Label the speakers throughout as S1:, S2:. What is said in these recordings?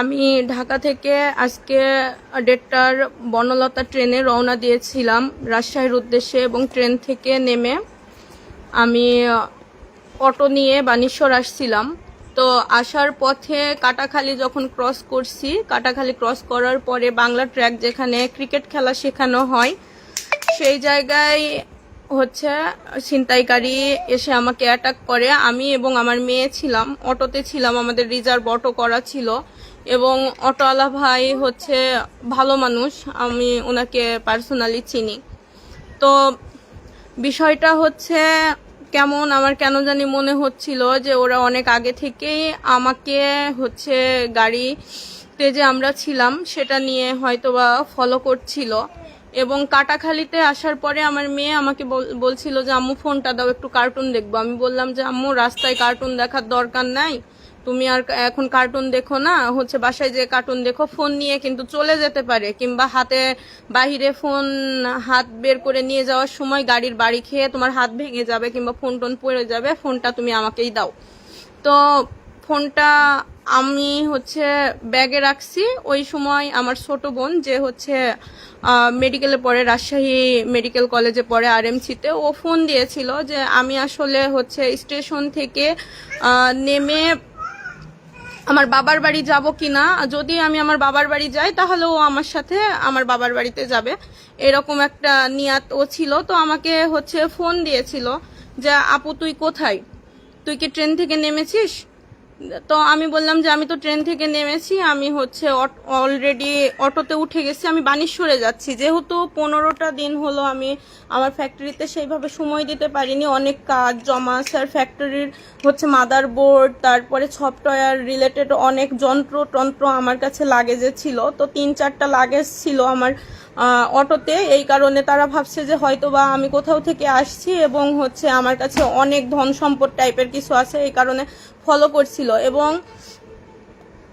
S1: আমি ঢাকা থেকে আজকে দেড়টার বনলতা ট্রেনে রওনা দিয়েছিলাম রাজশাহীর উদ্দেশ্যে এবং ট্রেন থেকে নেমে আমি অটো নিয়ে বানেশ্বর আসছিলাম। তো আসার পথে কাটাখালি যখন ক্রস করছি, কাটাখালি ক্রস করার পরে বাংলা ট্র্যাক যেখানে ক্রিকেট খেলা শেখানো হয়, সেই জায়গায় হচ্ছে, ছিনতাইকারী এসে আমাকে অ্যাটাক করে। আমি এবং আমার মেয়ে ছিলাম, অটোতে ছিলাম, আমাদের রিজার্ভ অটো করা ছিল। এবং অটোওয়ালা ভাই হচ্ছে ভালো মানুষ, আমি ওনাকে পার্সোনালি চিনি। তো বিষয়টা হচ্ছে, কেমন আমার কেন জানি মনে হচ্ছিল যে ওরা অনেক আগে থেকেই আমাকে হচ্ছে গাড়িতে যে আমরা ছিলাম, সেটা নিয়ে হয়তোবা ফলো করছিল। এবং কাটাখালিতে আসার পরে আমার মেয়ে আমাকে বল- বলছিল যে, আম্মু, ফোনটা দাও, একটু কার্টুন দেখব। আমি বললাম যে, আম্মু, রাস্তায় কার্টুন দেখার দরকার নাই। তুমি আর এখন কার্টুন দেখো না, হচ্ছে বাসায় যে কার্টুন দেখো, ফোন নিয়ে কিন্তু চলে যেতে পারে। কিংবা হাতে বাহিরে ফোন, হাত বের করে নিয়ে যাওয়ার সময় গাড়ির বাড়ি খেয়ে তোমার হাত ভেঙে যাবে কিংবা ফোন টোন পড়ে যাবে, ফোনটা তুমি আমাকেই দাও। তো ফোনটা আমি হচ্ছে ব্যাগে রাখছি। ওই সময় আমার ছোট বোন যে হচ্ছে মেডিকেলে পড়ে, রাজশাহী মেডিকেল কলেজে পড়ে আরএমসিতে ও ফোন দিয়েছিল যে আমি আসলে হচ্ছে স্টেশন থেকে নেমে আমার বাবার বাড়ি যাব কিনা। যদি আমি আমার বাবার বাড়ি যাই, তাহলে ও আমার সাথে আমার বাবার বাড়িতে যাবে। এরকম একটা নিয়াত ও ছিল। তো আমাকে হচ্ছে ফোন দিয়েছিল যে, আপু, তুই কোথায়? তুই কি ট্রেন থেকে নেমেছিস? তো আমি বললাম যে আমি তো ট্রেন থেকে নেমেছি, আমি হচ্ছে অলরেডি অটোতে উঠে গেছি, আমি বানেশ্বরে যাচ্ছি। যেহেতু পনেরোটা দিন হলো আমি আমার ফ্যাক্টরিতে সেইভাবে সময় দিতে পারিনি, অনেক কাজ জমা স্যার ফ্যাক্টরির হচ্ছে মাদার বোর্ড তারপরে সফটওয়্যার রিলেটেড অনেক যন্ত্র টন্ত্র আমার কাছে লাগেজে ছিল। তো তিন চারটা লাগেজ ছিল আমার অটোতে। এই কারণে তারা ভাবছে যে হয়তো বা আমি কোথাও থেকে আসছি এবং হচ্ছে আমার কাছে অনেক ধন সম্পদ টাইপের কিছু আছে, এই কারণে ফলো করছিল। এবং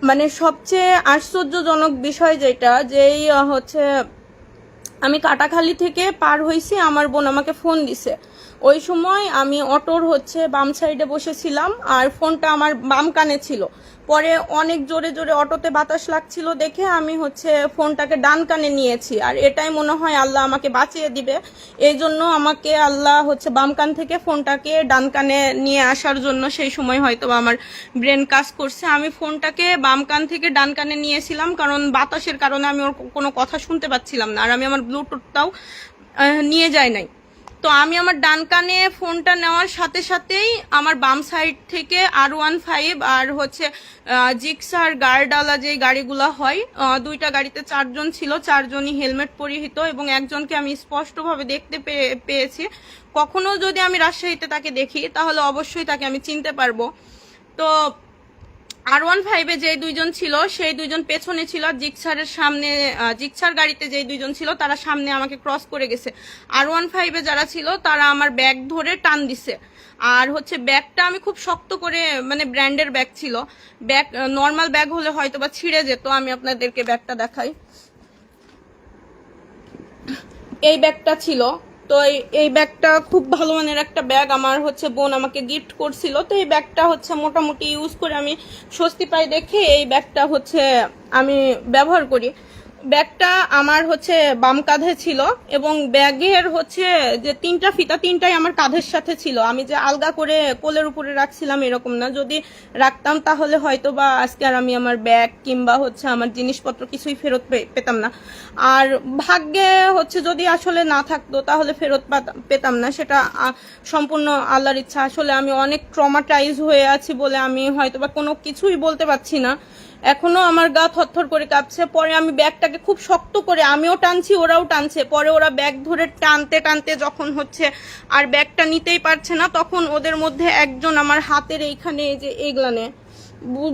S1: মানে সবচেয়ে আশ্চর্যজনক বিষয় যেটা যেই হচ্ছে আমি কাটাখালি থেকে পার হয়েছি আমার বোন আমাকে ফোন দিছে। ওই সময় আমি অটোর হচ্ছে বাম সাইডে বসেছিলাম, আর ফোনটা আমার বাম কানে ছিল। পরে অনেক জোরে জোরে অটোতে বাতাস লাগছিল দেখে আমি হচ্ছে ফোনটাকে ডান কানে নিয়েছি। আর এটাই মনে হয় আল্লাহ আমাকে বাঁচিয়ে দিবে। এই জন্য আমাকে আল্লাহ হচ্ছে বাম কান থেকে ফোনটাকে ডান কানে নিয়ে আসার জন্য সেই সময় হয়তো আমার ব্রেন কাজ করছে। আমি ফোনটাকে বাম কান থেকে ডান কানে নিয়েছিলাম, কারণ বাতাসের কারণে আমি ওর কোনো কথা শুনতে পাচ্ছিলাম না। আর আমি আমার ব্লুটুথটাও নিয়ে যায় নাই। তো আমি আমার ডান কানে ফোনটা নেওয়ার সাথে সাথেই আমার বাম সাইড থেকে আর ওয়ান ফাইভ আর হচ্ছে জিক্সার গার্ডওয়ালা যে গাড়িগুলো হয় দুইটা গাড়িতে চারজন ছিল, চারজনই হেলমেট পরিহিত এবং একজনকে আমি স্পষ্টভাবে দেখতে পেয়ে- পেয়েছি। কখনো যদি আমি রাজশাহীতে তাকে দেখি, তাহলে অবশ্যই তাকে আমি চিনতে পারব। তো আর ওয়ান ফাইভে যে দুইজন ছিল, সেই দুইজন পেছনে ছিল জিক্সারের সামনে জিক্সার গাড়িতে যে দুইজন ছিল, তারা সামনে আমাকে ক্রস করে গেছে। আর ওয়ান ফাইভে যারা ছিল, তারা আমার ব্যাগ ধরে টান দিছে। আর হচ্ছে ব্যাগটা আমি খুব শক্ত করে মানে ব্র্যান্ডের ব্যাগ ছিল। ব্যাগ নর্মাল ব্যাগ হলে হয়তো বা ছিঁড়ে যেত, আমি আপনাদেরকে ব্যাগটা দেখাই। এই ব্যাগটা ছিল তো এই- ব্যাগটা খুব ভালো মানের একটা ব্যাগ। আমার হচ্ছে বোন আমাকে গিফট করছিল। তো এই ব্যাগটা হচ্ছে মোটামুটি ইউজ করে আমি স্বস্তি পাই দেখে এই ব্যাগটা হচ্ছে আমি ব্যবহার করি। ব্যাগটা আমার হচ্ছে বাম কাঁধে ছিল এবং ব্যাগের হচ্ছে যে তিনটা ফিতা তিনটাই আমার কাঁধের সাথে ছিল। আমি যে আলগা করে কোলের উপরে রাখছিলাম এরকম না। যদি রাখতাম তাহলে হয়তো বা আজকে আর আমি আমার ব্যাগ কিংবা হচ্ছে আমার জিনিসপত্র কিছুই ফেরত পেতাম না। আর ভাগ্যে হচ্ছে যদি আসলে না থাকতো তাহলে ফেরত পেতাম না। সেটা সম্পূর্ণ আল্লাহর ইচ্ছা। আসলে আমি অনেক ট্রমাটাইজ হয়ে আছি বলে আমি হয়তো বা কোনো কিছুই বলতে পারছি না। এখনও আমার গা থরথর করে কাঁপছে। পরে আমি ব্যাগটাকে খুব শক্ত করে, আমিও টানছি, ওরাও টানছে। পরে ওরা ব্যাগ ধরে টানতে টানতে যখন হচ্ছে আর ব্যাগটা নিতেই পারছে না, তখন ওদের মধ্যে একজন আমার হাতের এইখানে এই যে এগলানে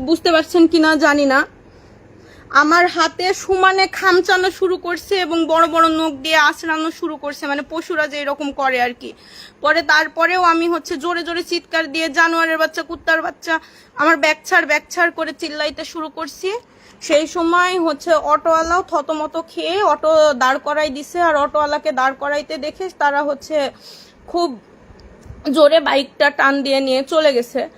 S1: বুঝতে পারছেন কিনা জানি না। আমার হাতে সমানে খামচানো শুরু করছে এবং বড় বড় নখ দিয়ে আঁচড়ানো শুরু করছে মানে পশুরা যে এরকম করে আর কি। পরে তারপরেও আমি হচ্ছে জোরে জোরে চিৎকার দিয়ে জানোয়ারের বাচ্চা, কুত্তার বাচ্চা, আমার ব্যাগ ছাড় ব্যাগ ছাড় করে চিল্লাইতে শুরু করছি। সেই সময় হচ্ছে অটোওয়ালাও থতমতো খেয়ে অটো দাঁড় করাই দিছে আর অটোওয়ালাকে দাঁড় করাইতে দেখে তারা হচ্ছে খুব জোরে বাইকটা টান দিয়ে নিয়ে চলে গেছে।